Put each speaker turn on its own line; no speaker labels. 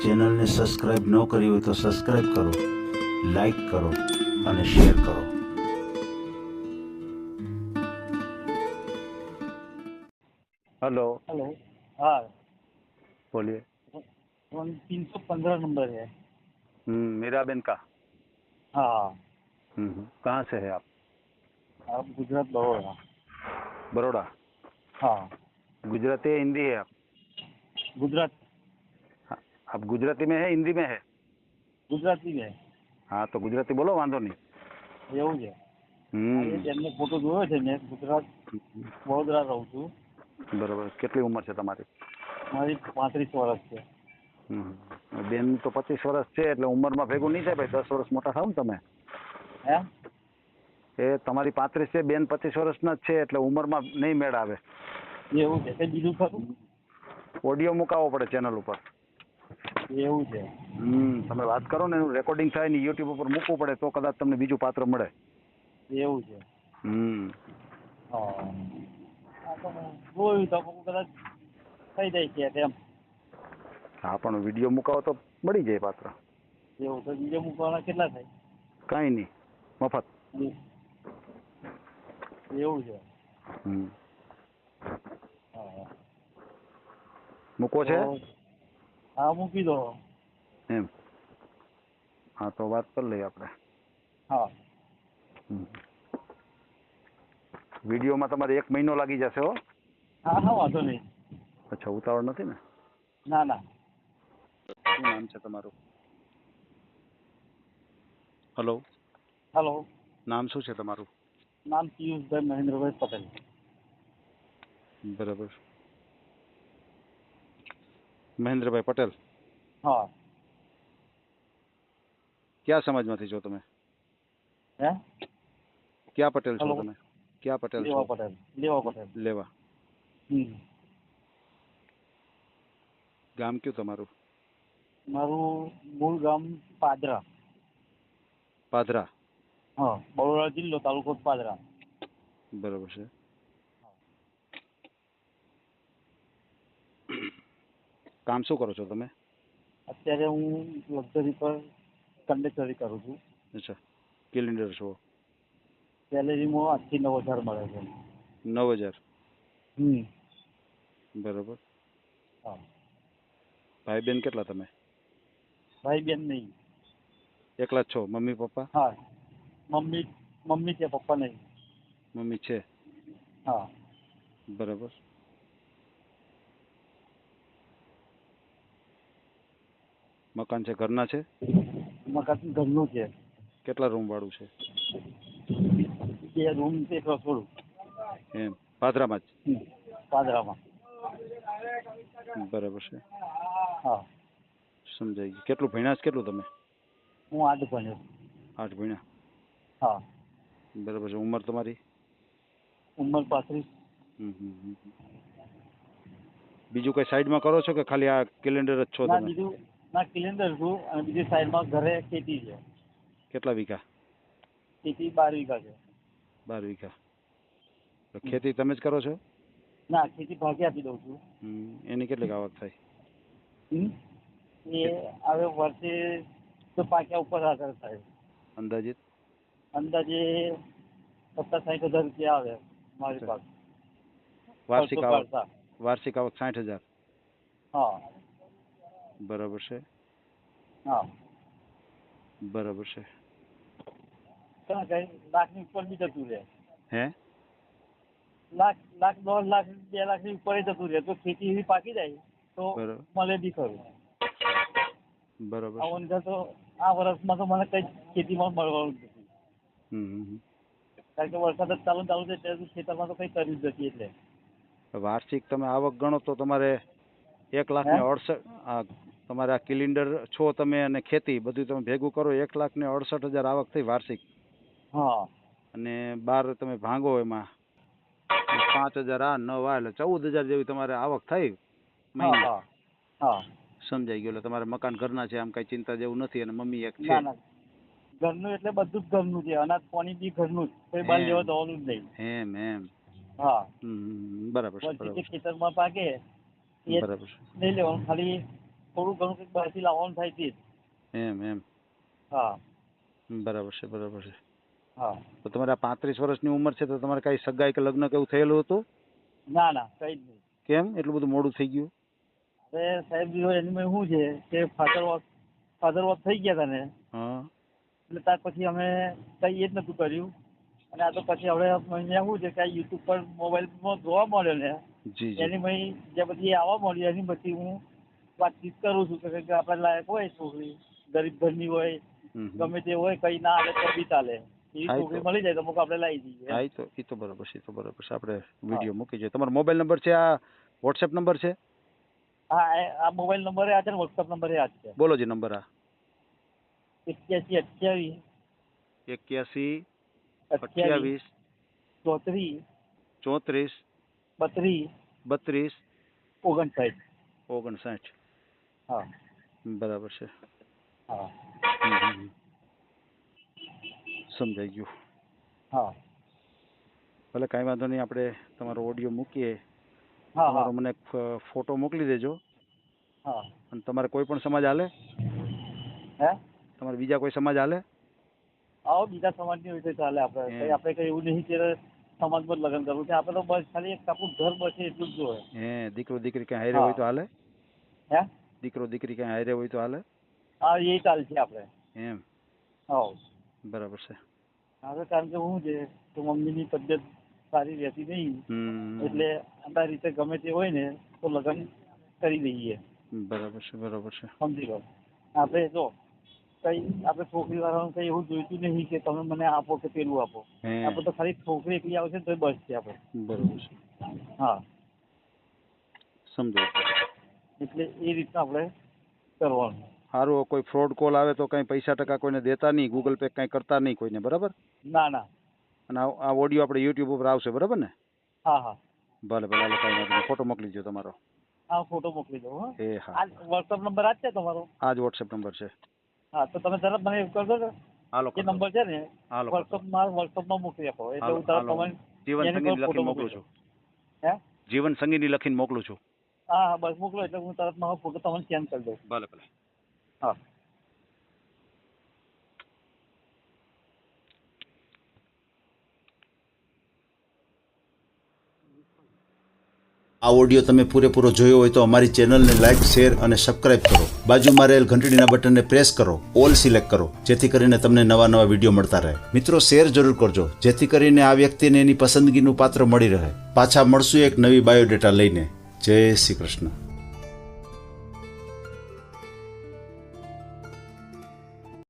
ચેનલને સબસ્ક્રાઇબ ન કરી હોય તો સબસ્ક્રાઇબ કરો લાઈક કરો અને શેર કરો
हेलो
हेलो हाँ
बोलिए
वन तीन सौ पंद्रह नंबर है
हम्म, मीराबेन का
हाँ
हम्म, हम्म। कहाँ से है आप
आप गुजरात बड़ोड़ा
बड़ोड़ा
हाँ
गुजराती है हिंदी है आप
गुजरात
हाँ, आप गुजराती में है हिंदी में है
ગુજરાતી છે
હા તો ગુજરાતી બોલો વાંધો નહીં
એવું છે
હમ
એ જેમને ફોટો જોયો છે મેં ગુજરાત વડોદરા રહું છું
બરોબર કેટલી ઉંમર છે તમારી
મારી પાંત્રીસ વર્ષ છે
હમ. બેન તો પચીસ વર્ષ છે એટલે ઉંમરમાં ભેગું નહીં થાય ભાઈ દસ વર્ષ મોટા થાવ ને તમે
હે
એ તમારી પાંત્રીસ છે બેન પચીસ વર્ષના જ છે એટલે ઉંમરમાં નહીં મેળ આવે
એવું છે કંઈ બીજું ખરું
ઓડિયો મુકાવવો પડે ચેનલ ઉપર
એવું છે.
હમ તમે વાત કરો ને એનું રેકોર્ડિંગ થાય ને યુટ્યુબ ઉપર મૂકવું પડે તો કદાચ તમને બીજું પાત્ર મળે.
એવું છે.
હમ.
હા જોયું તો કદાચ થઈ જાય છે તેમ
હા પણ વીડિયો મુકાવો તો મળી જાય પાત્ર.
એવું તો બીજે મૂકવાના કેટલા થાય?
કાંઈ નહીં મફત.
એવું છે.
હમ.
હા
મૂકો છે?
હા મૂકી દો.
એમ. હા તો વાત કરી લઈએ આપણે.
હા.
વિડીયોમાં તમારે એક મહિનો લાગી જશે હો.
હા હા વાંધો નહીં.
અચ્છા ઉતાવળ નથી ને?
ના ના.
શું નામ છે તમારું? હલો.
હલો.
નામ શું છે તમારું?
નામ પિયુષભાઈ મહેન્દ્રભાઈ પટેલ.
બરાબર. મહેન્દ્રભાઈ પટેલ
હા
કયા સમાજમાંથી છો તમે
હે
ક્યાં પટેલ છો
હલો.
તમે ક્યાં પટેલ
લેવા
છો
પટેલ લેવા પટેલ
લેવા
હમ
ગામ કયું તમારું
મારું મૂળ ગામ પાદરા
પાદરા
હા બરોડા જિલ્લો તાલુકો પાદરા
બરાબર છે કામ શું કરો છો તમે?
અત્યારે હું લક્ઝરી પર કંડક્ટરી કરું છું.
અચ્છા. કેલેન્ડર છો?
સેલેરીમાં આઠથી નવ હજાર મળે છે.
નવ હજાર?
હમ.
બરોબર.
હા.
ભાઈ બેન કેટલા તમે?
ભાઈ બેન નહીં.
એકલા જ છો? Mummy papa?
હા. મમ્મી મમ્મી છે પપ્પા નહીં.
મમ્મી છે?
હા.
બરાબર. મકાન છે ઘરના છે?
મકાન ઘરનું છે.
કેટલા રૂમ વાળું છે?
બે રૂમ છે રસોડું.
એમ. પાદરામાં
જ? પાદરામાં.
બરાબર છે.
હા.
સમજાઈ ગયું. કેટલું ભણ્યા છે? કેટલું તમે?
હું આઠ ભણ્યો
આઠ ભણ્યા?
હા.
બરાબર છે. ઉંમર તમારી?
ઉંમર પાંત્રીસ.
બીજું કઈ સાઈડમાં કરો છો કે ખાલી આ કેલેન્ડર જ છો તમે?
બીજું ના કિલેન્દર છું અને બીજી સાઈડમાં ઘરે ખેતી છે.
કેટલા વીઘા?
ખેતી બાર વીઘા છે.
બાર વીઘા. તો ખેતી તમે જ કરો છો?
ના ખેતી ભાગે આપી દઉં છું.
એની કેટલી આવક થાય?
એ હવે વર્ષે તો પાક્યા ઉપર આધાર થાય.
અંદાજિત?
અંદાજે પચાસ સાઠ હજાર રૂપિયા આવે મારી પાસે.
વાર્ષિક આવક? વાર્ષિક આવક સાઠ હજાર?
હા.
બરાબર છે?
હા.
બરાબર છે.
લાખની ઉપર બી જતું રહે.
હે?
લાખ લાખ દોઢ લાખ બે લાખની ઉપર જતું રહે. તો ખેતી એવી પાકી જાય તો મળે બી ખરું.
બરાબર
આ તો આ વર્ષમાં તો મને કઈ ખેતીમાં મળવાનું નથી.
હમ.
કારણ કે વરસાદ જ ચાલુ ચાલુ છે ત્યારે ખેતરમાં તો કઈ કર્યું જ નથી એટલે.
વાર્ષિક તમે આવક ગણો તો તમારે એક લાખ ને અડસઠ આ તમારે આ કિલિન્ડર છો તમે અને ખેતી બધું તમે ભેગું કરો એક લાખ ને અડસઠ હજાર આવક થઈ વાર્ષિક.
હા.
અને બાર તમે ભાંગો એમાં. પાંચ હજાર આ નવ આ એટલે ચૌદ હજાર જેવી તમારે આવક થઈ
હા હા
સમજાઈ ગયું એટલે તમારે મકાન ઘરના છે આમ કઈ ચિંતા જેવું નથી અને મમ્મી એક છે.
ઘરનું એટલે બધું જ ઘરનું છે અનાજ પાણી બી ઘરનું જ. કોઈ બહાર. લેવા જવાનું જ નહીં.
એમ એમ.
હા.
બરાબર છે
ખેતરમાં પાકે
બરાબર
નહીં લેવાનું ખાલી થોડું ઘણું કંઈક બહારથી લાવવાનું થાય તે
એમ એમ.
હા.
બરાબર છે બરાબર છે.
હા.
તો તમારે આ પાંત્રીસ વર્ષની ઉંમર છે તો તમારે કાંઈ સગાઈ કે લગ્ન કેવું થયેલું હતું?
ના ના કંઈ જ નહીં.
કેમ? એટલું બધું મોડું થઈ ગયું?
અરે સાહેબ જો એની શું છે કે ફાધર વોક ફાધર વોક થઈ ગયા તને
હા.
એટલે ત્યાર પછી અમે કંઈ એ જ નતું કર્યું. અને આ તો પછી હવે અહીંયા શું છે કે યુટ્યુબ પર મોબાઈલમાં જોવા મળ્યો ને. એની પછી જે બધી આવવા મળી એની પછી હું વાતચીત કરું છું કે કંઈક આપણે લાયક હોય છોકરી ગરીબ ઘરની હોય. ગમે તે હોય કઈ ના આવે તો બી ચાલે. એવી છોકરી મળી જાય તો અમુક આપણે લાવી દઈએ.
હા તો એ તો બરાબર છે તો બરાબર છે. આપણે વીડિયો મૂકી જોઈએ. તમારો મોબાઈલ નંબર છે આ વોટ્સએપ નંબર છે?
હા આ મોબાઈલ નંબર આ છે ને વોટ્સઅપ નંબર આ છે.
બોલો જે નંબર આ.
એક્યાસી અઠ્યાવીસ.
એક્યાસી
અઠ્યાવીસ. ચોત્રીસ.
ચોત્રીસ.
બત્રીસ.
બત્રીસ.
ઓગણસાઠ.
ઓગણસાઠ.
હા.
બરાબર છે.
હા.
સમજાઈ ગયું.
હા.
ભલે કાંઈ વાંધો નહીં આપણે તમારો ઓડિયો મૂકીએ.
હા
તમારો મને ફોટો મોકલી દેજો.
હા.
અને તમારે કોઈ પણ સમાજ હાલે?
હે?
તમારે બીજા કોઈ સમાજ હાલે?
આવો બીજા સમાજની વિશે ચાલે આપણે. આપણે કઈ એવું નહીં કે સમાજમાં જ લગ્ન કરવું. છે આપણે તો બસ ખાલી એક આપણું ઘર બસે એટલું જ જોઈએ
હે દીકરો દીકરી ક્યાં હારે હોય તો હાલે?
હે?
દીકરો દીકરી ક્યાં હારે હોય તો હાલે?
હા એ ચાલશે આપણે.
એમ?
હા.
બરાબર છે.
હવે કારણ કે હું છે કે મમ્મીની તબિયત સારી રહેતી નહીં. એટલે આ રીતે ગમે તે હોય ને તો લગ્ન કરી દઈએ.
બરાબર છે બરાબર છે.
સમજી લો. આપણે જો કઈ આપણે છોકરી વાળાનું કઈ એવું જોઈતું નહીં કે તમે મને આપો કે પેલું આપો. આપણે તો ખાલી છોકરી એકલી આવશે તો બસ છે આપણે.
બરોબર છે.
હા.
સમજાય
એટલે એ રીતના આપણે કરવાનું.
સારું કોઈ ફ્રોડ કોલ આવે તો કઈ પૈસા ટકા કોઈને દેતા નહીં ગૂગલ પે કઈ કરતા નહીં કોઈને બરાબર?
ના ના.
અને આ ઓડિયો આપણે યુટ્યુબ ઉપર આવશે બરાબર ને?
હા હા.
ભલે ભલે કાંઈ વાંધો ફોટો મોકલી દો તમારો.
હા ફોટો મોકલી દો હા.
એ હા.
આ વોટ્સઅપ નંબર આ છે તમારો?
આ જ વોટ્સએપ નંબર છે.
હા તો તમે તરત મને કરજો ને.
હાલો
જે નંબર છે ને
હાલો
વોટ્સઅપમાં વોટ્સઅપમાં મોકલી આપો. એટલે હું તરત તમને
જીવન સંગીની લખીને મોકલું છું.
હે?
જીવન સંગીની લખીને મોકલું છું.
હા હા બસ મોકલો એટલે હું તરત મારો ફોટો તમને સેન્ડ કરી દઉં.
ભલે ભલે.
હા.
આ ઓડિયો તમે પૂરેપૂરો જોયો હોય તો અમારી ચેનલને લાઇક શેર અને સબસ્ક્રાઇબ કરો. બાજુમાં રહેલ ઘંટડીના બટનને પ્રેસ કરો ઓલ સિલેક્ટ કરો જેથી કરીને તમને નવા નવા વીડિયો મળતા રહે. મિત્રો શેર જરૂર કરજો જેથી કરીને આ વ્યક્તિને એની પસંદગીનું પાત્ર મળી રહે. પાછા મળશું એક નવી બાયોડેટા લઈને. જય શ્રી કૃષ્ણ.